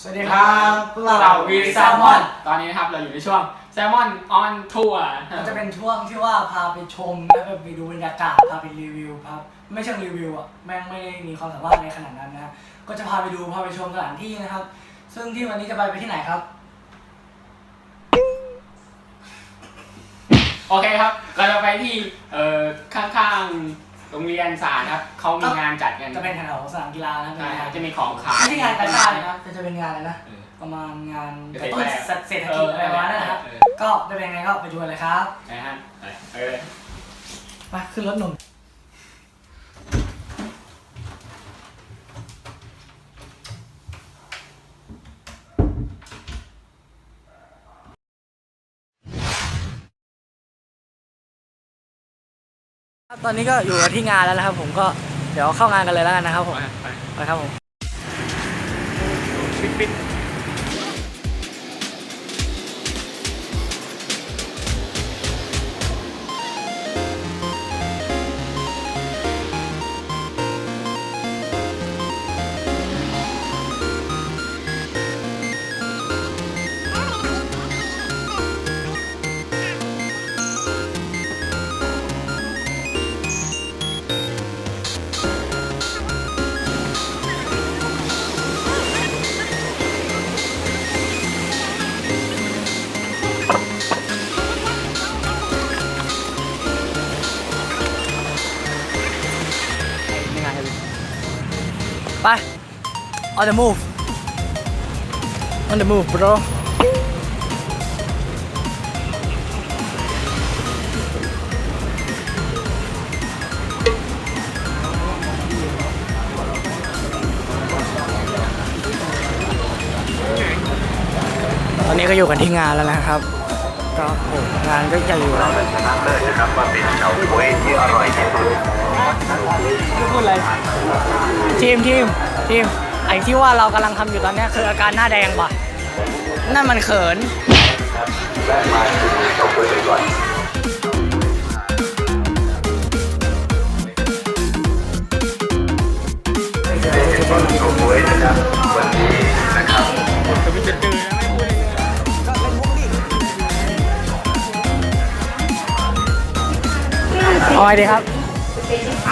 สวัสดีครับพวกเราเราวีวีแซแซลลมมออนนตอนนี้นะครับเราอยู่ในช่วงแซลมอนออนทัวร์มันจะเป็นช่วงที่ว่าพาไปชมแล้วก็ไปดูบรรยากาศพาไปรีวิวพาไม่เชิงรีวิวอะแม่งไม่ได้มีความสามารถในขนาดนั้นนะก็จะพาไปดูพาไปชมสถานที่นะครับ ซึ่งที่วันนี้จะไปไปที่ไหนครับ โอเคครับ เราจะไปที่เอ่อข้างๆ โรงเรียนสารครับเขามีงานจัดกันจะเป็นแถวสนามกีฬานะเป็นใช่งานจะมีของขายไม่ใช่งานกาชาตินะครับแต่จะเป็นงานอะไรนะเออ ประมาณงานเกกษระตรตุ้นแฟร์เศรษฐกิจอะไรประมาณนั้นนะครับเออ ก็จะเป็นยังไงก็ไปดูกันเลยครับนะฮะไปไปเลย มาขึ้นรถหนุ่ม ตอนนี้ก็อยู่กันที่งานแล้วนะครับ ผมก็เดี๋ยวเข้างานกันเลยแล้วกันนะครับผมไปไปไปครับผมปิดปิด on the move on the move bro ตอนนี้ก็อยู่กันที่งานแล้วนะครับก็โอ้งานก็ใหญ่อยู่แล้วชนะเลิศนะครับว่าเป็นเฉาก๊วยที่อร่อยที่สุดพูดอะไรทีมทีมทีม ไอ้ที่ว่าเรากำลังทำอยู่ตอนนี้คืออาการหน้าแดงปะนั่นมันเขินและมาชิมเฉาก๊วยไปก่อนเป็นเฉาก๊วยนะครับวันนี้นะครับจะมีจะดื้อนะไม่พูดเลยเอาไงดีครับไป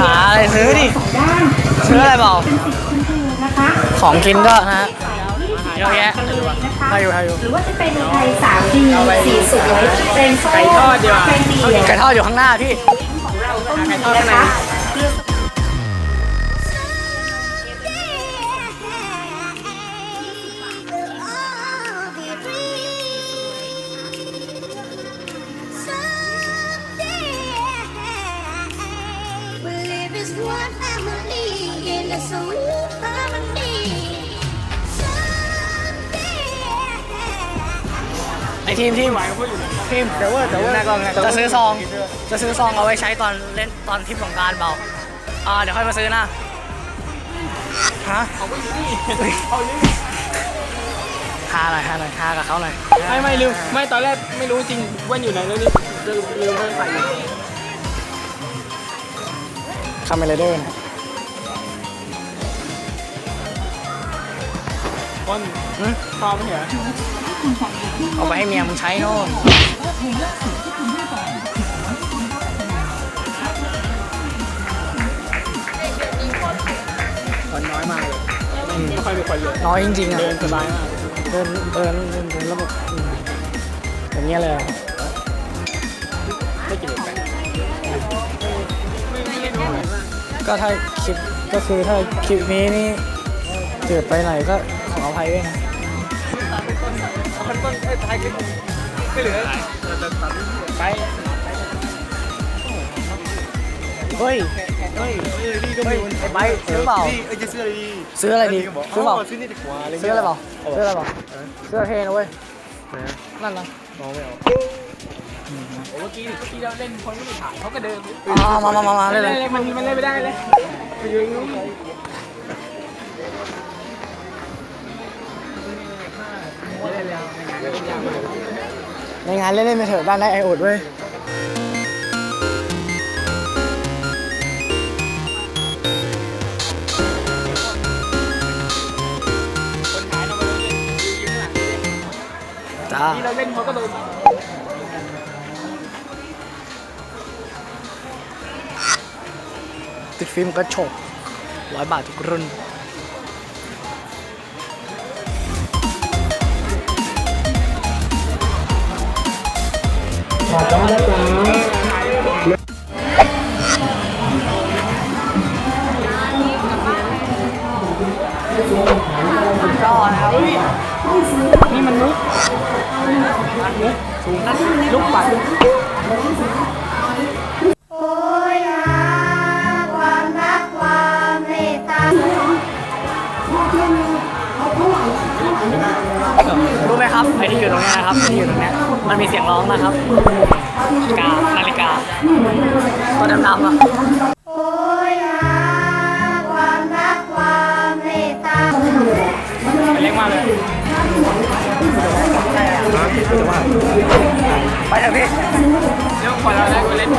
หาอะไรซื้อดิด้านซื้ออะไรเปล่า นะคะของกินก็นะฮะเยอะแยะกันเลยนะคะให้อยู่ให้อยู่หรือว่าจะเป็นไทยสามดีสีสวยเป็นโซ่ไก่ทอดดีกว่าเป็นเดี่ยวไก่ทอดอยู่ข้างหน้าพี่ของเราก็มีนะคะ One family in a sweet harmony. Someday. ไอทีมทีมทีมเดี๋ยวเว้ยเดี๋ยวเว้ยจะซื้อซอง จะซื้อซองเอาไว้ใช้ตอนเล่นตอนทริปสงกรารเปล่าอ่าเดี๋ยวค่อยมาซื้อนะฮะเอาไปอยู่นี่เอานี่หาหน่อยหาหน่อยหากับเขาหน่อยไม่ไม่ลืมไม่ตอนแรกไม่รู้จริงว่าอยู่ไหนแล้วนี่ลืมลืมเพิ่งใส่อยู่คาเมเลเดอร์นะ คนอืมชอบไหมเหรอเอาไปให้เมียมึงใช้โน่นคนน้อยมากเลยไม่ค่อยมีคนเลยน้อยจริงๆอะเดินสบายมากเดินเดินเดินเดินแล้วแบบอืมอย่างเงี้ยเลยอะไม่กี่เลยไปก็ถ้าคลิปก็คือถ้าคลิปนี้นี่เกิดไปไหนก็ ขออภัยด้วยนะคนต้นท้ายคลิปไม่เหลือไปเฮ้ยเฮ้ยเฮ้ยไอ้ไบค์ซื้อเปล่าเอ้ยจะซื้ออะไรดีซื้ออะไรดีซื้อเปล่าซื้อนี่ดีกว่าอะไรซื้ออะไรเปล่าซื้ออะไรเปล่าซื้อเท่นะเว้ยนะนั่นนะมองไม่ออกเมื่อกี้ที่เราเล่นคนไม่ได้ถ่ายเขาก็เดินอ๋อมามามามาเลยเลยมันมันเล่นไม่ได้เลย ในงานเล่นๆไปเถอะบ้านได้ไอโอดเว้ยจ้าที่เราเล่นเขาก็โดนติดฟิล์มกระฉกร้อยบาททุกรุ่น ก็นะครับนี่มันมุกมันมุกสูงนั่นลูกปัดโอ้ยหาความรักความเมตตา ใครับไอที่อยู่ตรงเนี้ยนะครับไอที่อยู่ตรงเนี้ยมันมีเสียงร้องนะครับกานาฬิกาตัวดำๆอะโอ้ยหาความรักความเมตตาเล็กมากเลยไปเถอะพี่เรื่องก่อนเราได้ไปเล่น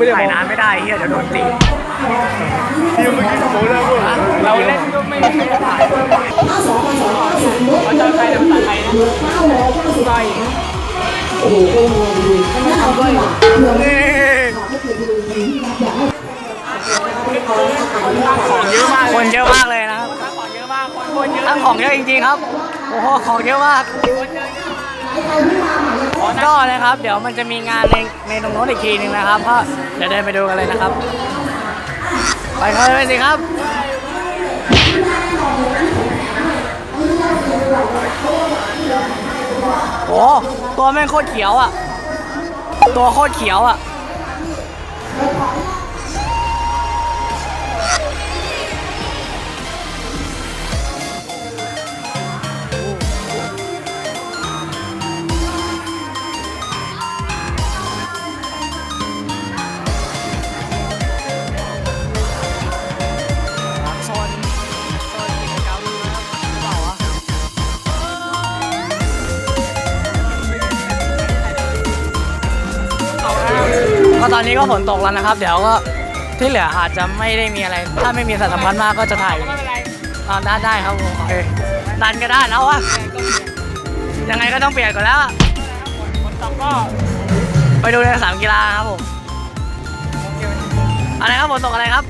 ม่งถ่ายน้ำไม่ได้เฮียเดี๋ยวโดนตีเราเล่นก็ไม่ไม่ได้ถ่ายเขาจะใครจะภาษาไทยนะใช่ของเยอะมากคนเยอะมากเลยนะครับของเยอะมากคนเยอะของเยอะจริงๆครับโอ้โหของเยอะมาก นะครับ เดี๋ยวมันจะมีงานในในตรงโน้นอีกทีหนึ่งนะครับก็เดี๋ยวเดินไปดูกันเลยนะครับ ไปเข้าไปสิครับ โอ้ตัวแม่งโคตรเขียวอะ ตัวโคตรเขียวอะ ก็ตอนนี้ก็ฝนตกแล้วนะครับ เดี๋ยวก็ที่เหลืออาจจะไม่ได้มีอะไร ถ้าไม่มีสัตว์สำคัญมากก็จะถ่ายไม่เป็นไรตอนด้านได้ครับผมโอเคดันก็ได้แล้ววะยังไงก็ต้องเปลี่ยนก่อนแล้วอะคนตกก็ไปดูในสนามกีฬาครับผมอะไรครับฝนตกอะไรครับ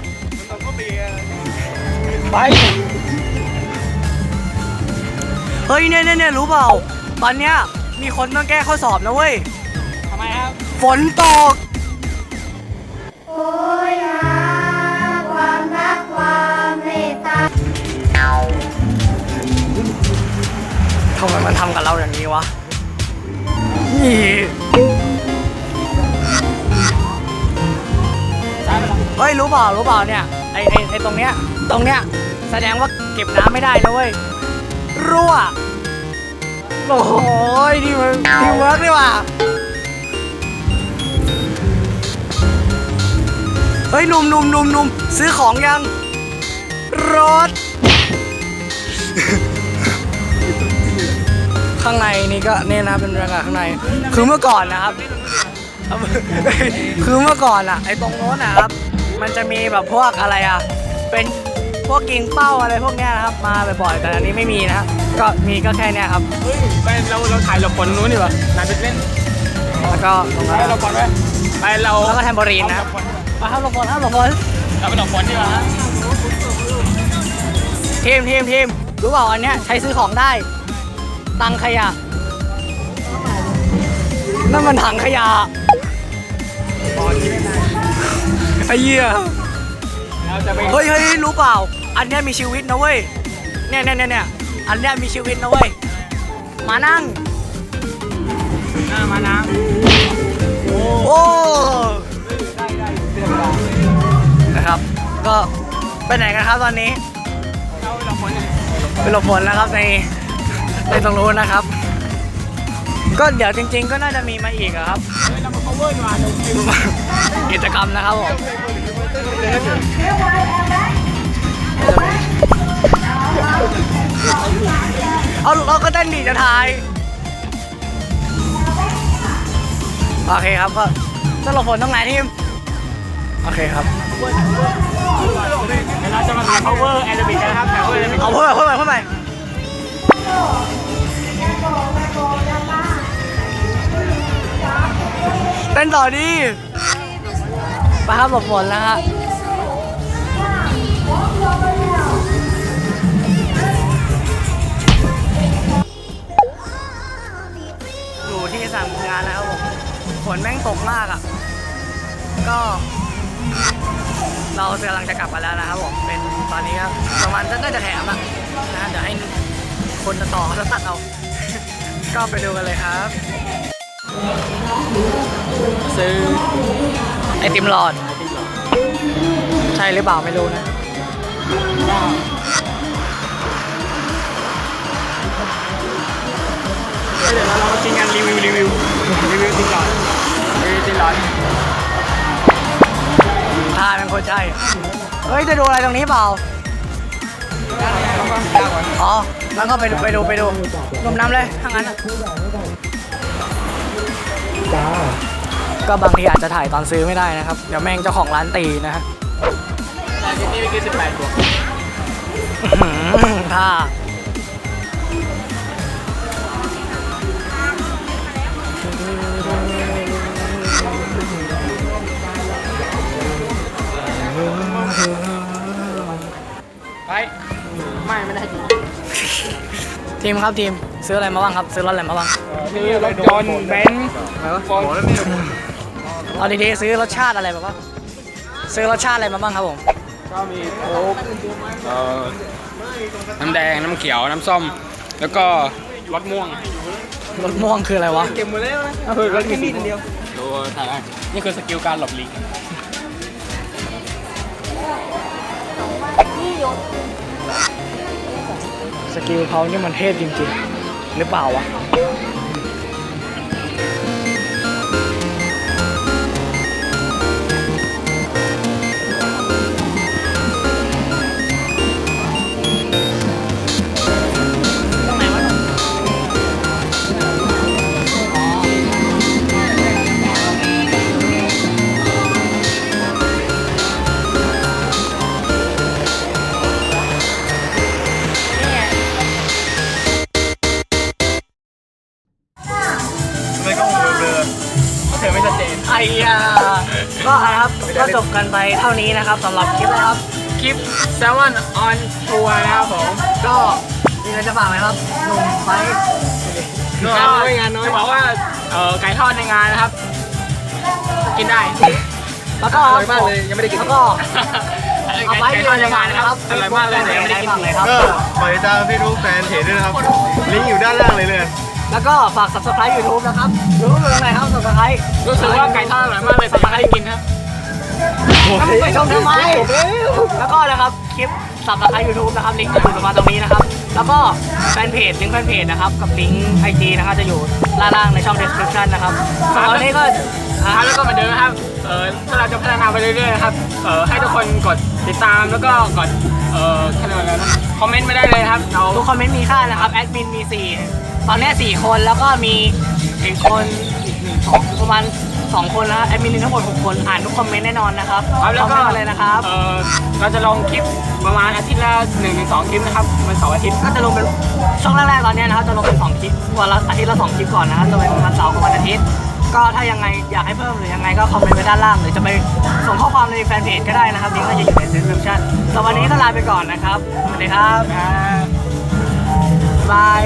ตกก็ปีไปเฮ้ยเนี่ยเนี่ยเนี่ยรู้เปล่าตอนเนี้ยมีคนต้องแก้ข้อสอบนะเว้ยทำไมครับ ฝนตก เฮ้ยรู้เปล่ารู้เปล่าเนี่ยไอไอไอตรงเนี้ยตรงเนี้ยแสดงว่าเก็บน้ำไม่ได้นะเว้ยรั่วโอ้โหนี่มันทีมเวิร์กดีว่ะเฮ้ยหนุ่มหนุ่มหนุ่มหนุ่มซื้อของยังรถ ข้างในนี่ก็เนี่ยนะเป็นบรรยากาศข้างใน คือเมื่อก่อนนะครับ คือเมื่อก่อนอะไอตรงโน้นนะครับ มันจะมีแบบพวกอะไรอะเป็นพวกกิงเป้าอะไรพวกเนี้ยนะครับ มาบ่อยๆแต่อันนี้ไม่มีนะครับก็มีก็แค่เนี้ยครับ เฮ้ยไปเราเราถ่ายหลบฝนนู้นดีกว่านายไปเล่นแล้วก็ตรงไปนั้นหลบฝนไหมไปเราแล้วก็แทมโบรีนนะครับมาครับหลบฝนครับหลบฝนเราไปหลบฝนดีกว่าฮะทีมทีมทีมรู้เปล่าอันเนี้ยใช้ซื้อของได้ ตังขยะนั่นมันถังขยะ ไอ้เหี้ยเราจะไปเฮ้ยเฮ้ยรู้เปล่า อันเนี้ยมีชีวิตนะเว้ย เนี่ยเนี่ยเนี่ยเนี่ยอันเนี้ยมีชีวิตนะเว้ย มานั่ง หน้ามานะโอ้นะครับ ก็ไปไหนกันครับตอนนี้ เราไปหลบฝนเนี่ยไปหลบฝนแล้วครับในในตรงนู้นนะครับ ก็เดี๋ยวจริง ๆ ก็น่าจะมีมาอีกอะครับเฮ้ยเราไป cover ดีกว่าเดี๋ยวกิจกรรมนะครับผมเอาเราก็เต้นดีจะถ่ายโอเคครับก็จะหลบฝนตรงไหนทีมโอเคครับเดี๋ยวเราจะมาถ่าย cover aerobic กันนะครับ cover aerobic เอาเพิ่มเพิ่มเพิ่มไป นต่อดีปครับหลบฝนแล้วฮะอยู่ที่สนามงานแล้วครับผมฝนแม่งตกมากอะ ก็ เรากำลังจะกลับมาแล้วนะครับผม เป็นตอนนี้ครับประมาณน่าจะแถมอะนะเดี๋ยวให้คนต่อเขาจะตัดเอา ก็ไปดูกันเลยครับ ซื้อไอติมหลอด ใช่หรือเปล่าไม่รู้นะ เดี๋ยวเรามากินกันรีวิวรีวิวรีวิวติดหลอดรีวิวติดหลอดถ้าเป็นคนใช่ เฮ้ย จะดูอะไรตรงนี้เปล่า อ๋อ แล้วก็ไปดูไปดูไปดูรวมน้ำเลยถ้างั้นอะ ก็บางทีอาจจะถ่ายตอนซื้อไม่ได้นะครับ เดี๋ยวแม่งเจ้าของร้านตีนะฮะแต่ที่นี่เมื่อกี้18บวกอื้อหือท่าไปไม่ไม่ได้จริงทีมครับทีมซื้ออะไรมาบ้างครับ ซื้อรถอะไรมาบ้าง นี่รถยนต์เบนซ์ฟอร์ดเอาดีๆซื้อรสชาติอะไรมาบ้างซื้อรสชาติอะไรมาบ้างครับผม ก็มีโค้กเอ่อน้ำแดง น้ำเขียว น้ำส้ม แล้วก็รสม่วงรสม่วงคืออะไรวะ เก็บหมดแล้วนะเออรสมีเดียวดูถ่ายได้นี่คือสกิลการหลบหลีกสกิลเขานี่มันเทพจริงๆ หรือเปล่าวะ เท่านี้นะครับสำหรับคลิปนะครับ คลิป Salmon on Tour นะครับผมก็มีอะไรจะฝากไหมครับหนุ่มไฟท์ก็จะบอกว่าเออไก่ทอดในงานนะครับ กินได้ แล้วก็อร่อยมากเลยยังไม่ได้กิน แล้วก็ เอาไว้ไก่ทอดในงานนะครับอร่อยมากเลยแต่ยังไม่ได้กินเลยครับ ก็ฝากติดตามเฟซบุ๊กแฟนเพจด้วยนะครับ ลิงก์อยู่ด้านล่างเลยเลย แล้วก็ฝาก subscribe YouTube นะครับ YouTube อยู่ตรงไหนครับ subscribe รู้สึกว่าไก่ทอดอร่อยมากเลยแต่ยังไม่ได้กินครับ แล้วมึงไปชมทำไม แล้วก็นะครับคลิป subscribe YouTube นะครับลิงก์จะอยู่ประมาณตรงนี้นะครับ แล้วก็แฟนเพจลิงก์แฟนเพจนะครับกับลิงก์ไอจีนะครับจะอยู่ล่างๆในช่อง description นะครับสำหรับวันนี้ก็อะครับแล้วก็เหมือนเดิมนะครับ เออถ้าเราจะพัฒนาไปเรื่อยๆนะครับ เออให้ทุกคนกดติดตามแล้วก็กด เออแค่ไหนแล้วนะคอมเมนต์ไม่ได้เลยนะครับ เราทุกคอมเมนต์มีค่านะครับแอดมินมี 4 ตอนนี้ 4 คนแล้วก็มีอีกคนอีกหนึ่งสองประมาณ 2 คนแล้วแอดมินมีทั้งหมด6คนอ่านทุกคอมเมนต์แน่นอนนะครับครับแล้วก็คอมเมนต์มาเลยนะครับ เออเราจะลงคลิปประมาณอาทิตย์ละหนึ่งถึงสองคลิปนะครับวันเสาร์อาทิตย์ก็จะลงเป็นช่องแรกๆตอนเนี้ยนะครับจะลงเป็น2คลิปวันละอาทิตย์ละ2คลิปก่อนนะครับจะเป็นวันเสาร์กับวันอาทิตย์ ก็ถ้ายังไงอยากให้เพิ่มหรือยังไงก็คอมเมนต์ไว้ด้านล่าง หรือจะไปส่งข้อความในแฟนเพจก็ได้นะครับลิงก์ก็จะอยู่ใน description สำหรับวันนี้ก็ลาไปก่อนนะครับสวัสดีครับอ่าบาย